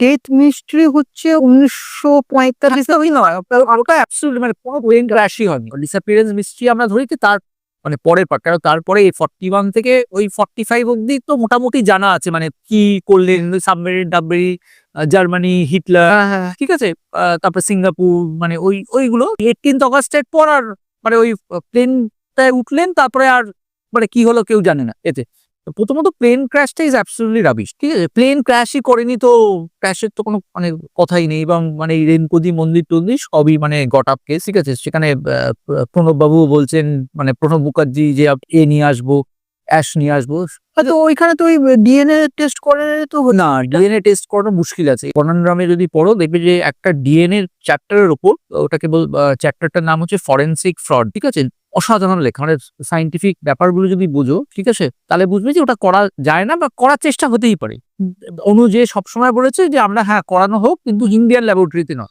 Death mystery হচ্ছে উনিশশো পঁয়তাল্লিশ ওই নয় ওটা মানে কোনো প্লেন ক্র্যাশই হয়নি। ডিসঅ্যাপিয়ারেন্স মিস্ট্রি আমরা ধরি তার মানে পরের পার্ট কারণ তারপরে ফর্টি ওয়ান থেকে ওই ফর্টি ফাইভ অব্দি তো মোটামুটি জানা আছে মানে কি করলেন সাবমেরিন টাবমেরিন জার্মানি হিটলার ঠিক আছে? তারপরে সিঙ্গাপুর মানে ওই ওইগুলো। এইটিন্থ অগস্টের পর আর মানে ওই প্লেনটায় উঠলেন তারপরে আর মানে কি হলো কেউ জানে না এতে। প্রথমত প্লেন ক্র্যাশটা ইজ অ্যাবসলিউটলি রাবিশ ঠিক আছে? প্লেন ক্র্যাশই করেনি তো ক্র্যাশের তো কোনো মানে কথাই নেই এবং মানে এই রেনকুদি মন্দির টন্দির সবই মানে গট আপ কেস ঠিক আছে? সেখানে প্রণববাবু বলছেন মানে প্রণব মুখার্জি যে এ নিয়ে আসব অ্যাশ নিয়ে আসব তো ওইখানে তো ওই ডিএনএ টেস্ট করে তো না ডিএনএ টেস্ট করানো মুশকিল আছে। রামে যদি পড়ো দেখবে যে একটা ডিএনএ চ্যাপ্টারের ওপর ওটাকে বল চ্যাপ্টারটার নাম হচ্ছে ফরেন্সিক ফ্রড ঠিক আছে? অসাধারণ লেখা। মানে সাইন্টিফিক ব্যাপারগুলো যদি বুঝো ঠিক আছে? তাহলে বুঝবে যে ওটা করা যায় না বা করার চেষ্টা হতেই পারে। অনু যে সবসময় বলেছে যে আমরা হ্যাঁ করানো হোক কিন্তু ইন্ডিয়ান ল্যাবরেটরিতে নয়।